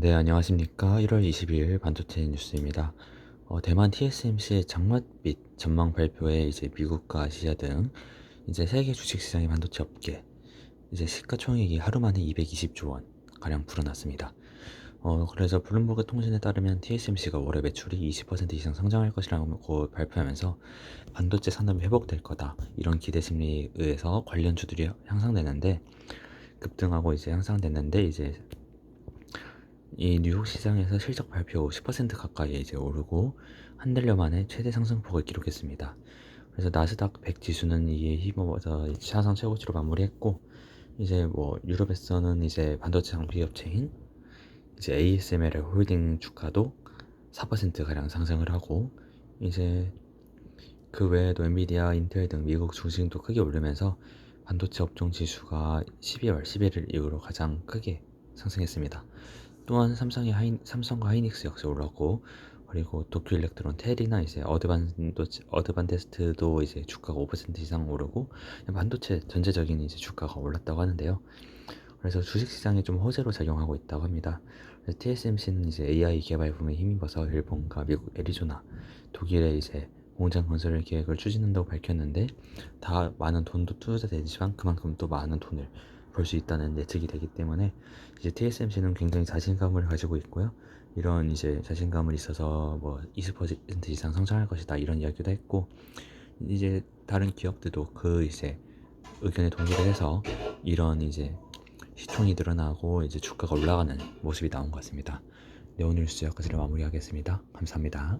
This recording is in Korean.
네, 안녕하십니까. 1월 22일 반도체 뉴스입니다. 어, 대만 TSMC의 장맛 및 전망 발표에 이제 미국과 아시아 등 이제 세계 주식시장의 반도체 업계 이제 시가총액이 하루 만에 220조 원 가량 불어났습니다. 어, 그래서 블룸버그 통신에 따르면 TSMC가 월에 매출이 20% 이상 성장할 것이라고 발표하면서 반도체 산업이 회복될 거다 이런 기대 심리에 의해서 관련 주들이 향상되는데 급등하고 이제 향상됐는데 이제 이 뉴욕 시장에서 실적 발표 후10% 가까이 이제 오르고 한 달여 만에 최대 상승폭을 기록했습니다. 그래서 나스닥 100 지수는 이에 힘입어서 사상 최고치로 마무리했고 이제 뭐 유럽에서는 이제 반도체 장비 업체인 이제 ASML 홀딩 주가도 4% 가량 상승을 하고 이제 그 외에도 엔비디아, 인텔 등 미국 중심도 크게 오르면서 반도체 업종 지수가 12월 11일 이후로 가장 크게 상승했습니다. 또한 삼성의 하이, 삼성과 하이닉스 역시 올랐고 그리고 도쿄 일렉트론 텔이나 이제 어드반도 어드반테스트도 이제 주가가 5% 이상 오르고 반도체 전체적인 이제 주가가 올랐다고 하는데요. 그래서 주식 시장에 좀 호재로 작용하고 있다고 합니다. TSMC는 이제 AI 개발 붐에 힘입어서 일본과 미국, 애리조나, 독일에 이제 공장 건설 계획을 추진한다고 밝혔는데 다 많은 돈도 투자되지만 그만큼 또 많은 돈을 벌수 있다는 예측이 되기 때문에 이제 TSMC는 굉장히 자신감을 가지고 있고요. 이런 이제 자신감을 있어서 뭐 20% 이상 성장할 것이다 이런 이야기도 했고 이제 다른 기업들도 그 이제 의견에 동의를 해서 이런 이제 시총이 늘어나고 이제 주가가 올라가는 모습이 나온 것 같습니다. 네 오늘 여기까지 마무리하겠습니다. 감사합니다.